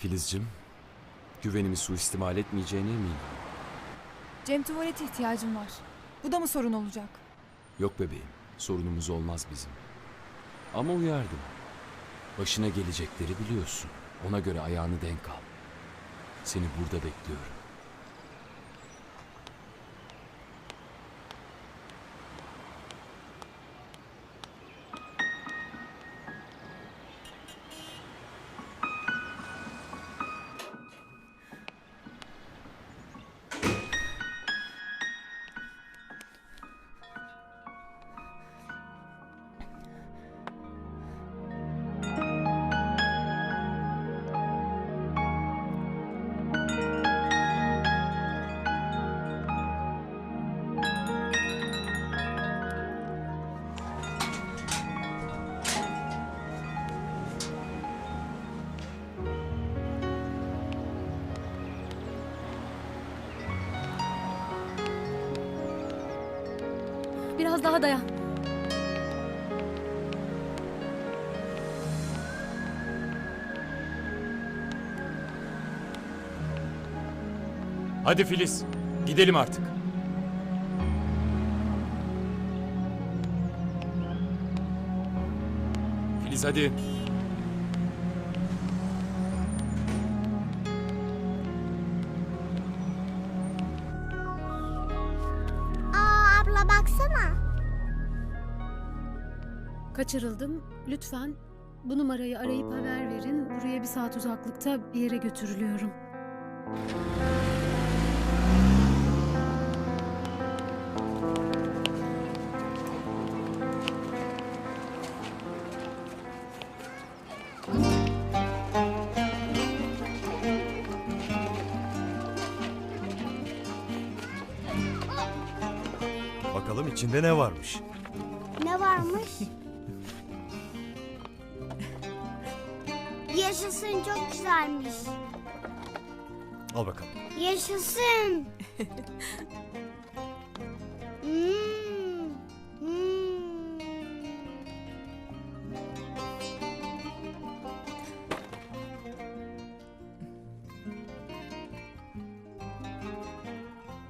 Filizcim, güvenimi suistimal etmeyeceğine eminim. Cem tuvalete ihtiyacım var. Bu da mı sorun olacak? Yok bebeğim, sorunumuz olmaz bizim. Ama uyardım. Başına gelecekleri biliyorsun. Ona göre ayağını denk al. Seni burada bekliyorum. Biraz daha dayan. Hadi Filiz, gidelim artık. Filiz hadi. Aa abla baksana. Kaçırıldım. Lütfen bu numarayı arayıp haber verin. Buraya bir saat uzaklıkta bir yere götürülüyorum. Bakalım içinde ne varmış. Ne varmış? Yaşasın çok güzelmiş. Al bakalım. Yaşasın. Hmm, hmm.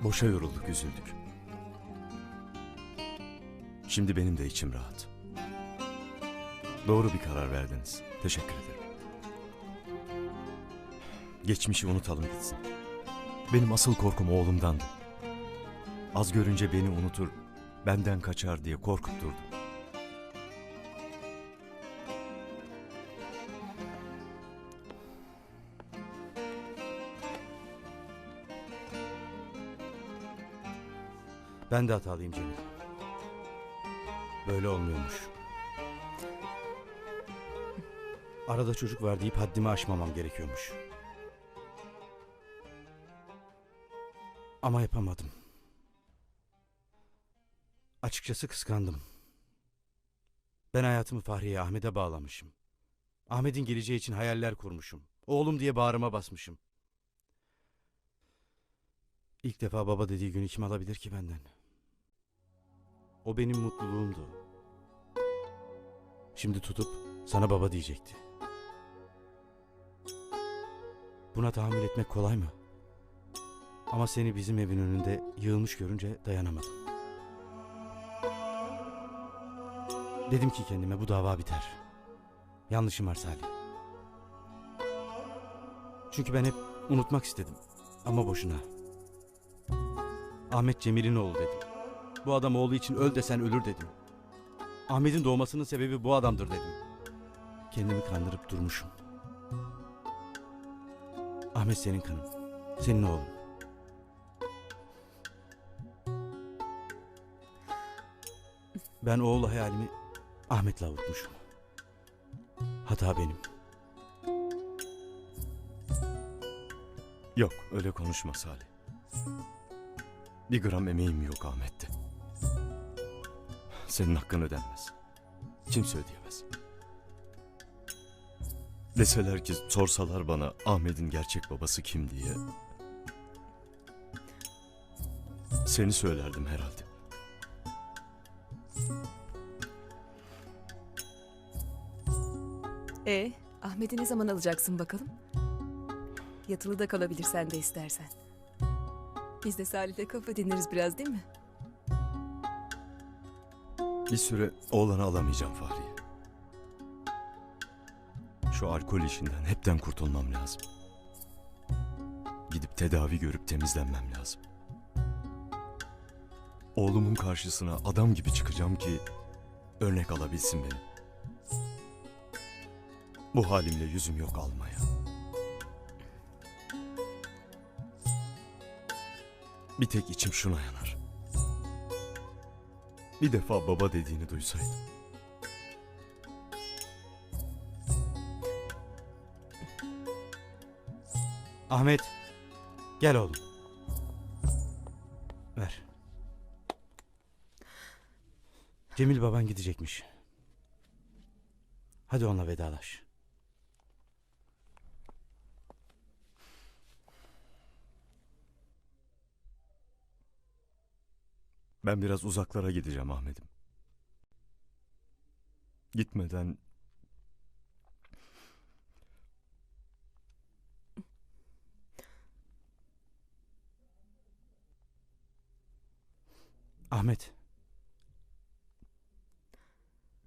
Boşa yorulduk, üzüldük. Şimdi benim de içim rahat. Doğru bir karar verdiniz. Teşekkür ederim. Geçmişi unutalım gitsin. Benim asıl korkum oğlumdandı. Az görünce beni unutur, benden kaçar diye korkup durdum. Ben de hatalıyım Cemil. Böyle olmuyormuş. Arada çocuk var deyip haddimi aşmamam gerekiyormuş. Ama yapamadım. Açıkçası kıskandım. Ben hayatımı Fahriye Ahmet'e bağlamışım. Ahmet'in geleceği için hayaller kurmuşum. Oğlum diye bağrıma basmışım. İlk defa baba dediği günü kim alabilir ki benden? O benim mutluluğumdu. Şimdi tutup sana baba diyecekti. Buna tahammül etmek kolay mı? Ama seni bizim evin önünde yığılmış görünce dayanamadım. Dedim ki kendime bu dava biter. Yanlışım var Salih. Çünkü ben hep unutmak istedim. Ama boşuna. Ahmet Cemil'in oğlu dedim. Bu adam oğlu için öl desen ölür dedim. Ahmet'in doğmasının sebebi bu adamdır dedim. Kendimi kandırıp durmuşum. Ahmet senin kanın. Senin oğlun. Ben oğul hayalimi Ahmet'le avutmuşum. Hata benim. Yok öyle konuşma Salih. Bir gram emeğim yok Ahmet'te. Senin hakkın ödenmez. Kimse ödeyemez. Deseler ki sorsalar bana Ahmet'in gerçek babası kim diye. Seni söylerdim herhalde. E, Ahmet'i ne zaman alacaksın bakalım? Yatılı da kalabilirsen de istersen. Biz de Salih'le kafa dinleriz biraz değil mi? Bir süre oğlanı alamayacağım Fahriye. Şu alkol işinden hepten kurtulmam lazım. Gidip tedavi görüp temizlenmem lazım. Oğlumun karşısına adam gibi çıkacağım ki örnek alabilsin beni. Bu halimle yüzüm yok almaya. Bir tek içim şuna yanar. Bir defa baba dediğini duysaydım. Ahmet. Gel oğlum. Ver. Cemil baban gidecekmiş. Hadi onunla vedalaş. Ben biraz uzaklara gideceğim Ahmet'im. Gitmeden Ahmet.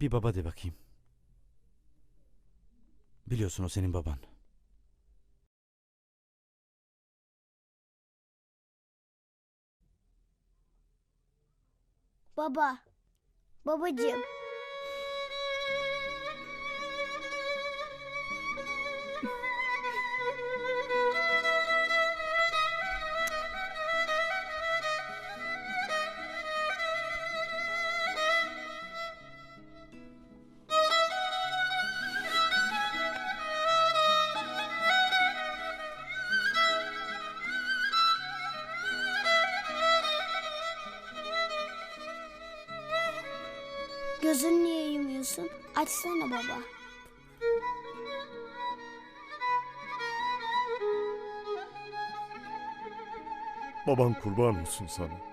Bir baba de bakayım. Biliyorsun o senin baban. Baba. Babacığım. Gözünü niye yumuyorsun? Açsana baba. baban kurban olsun sana.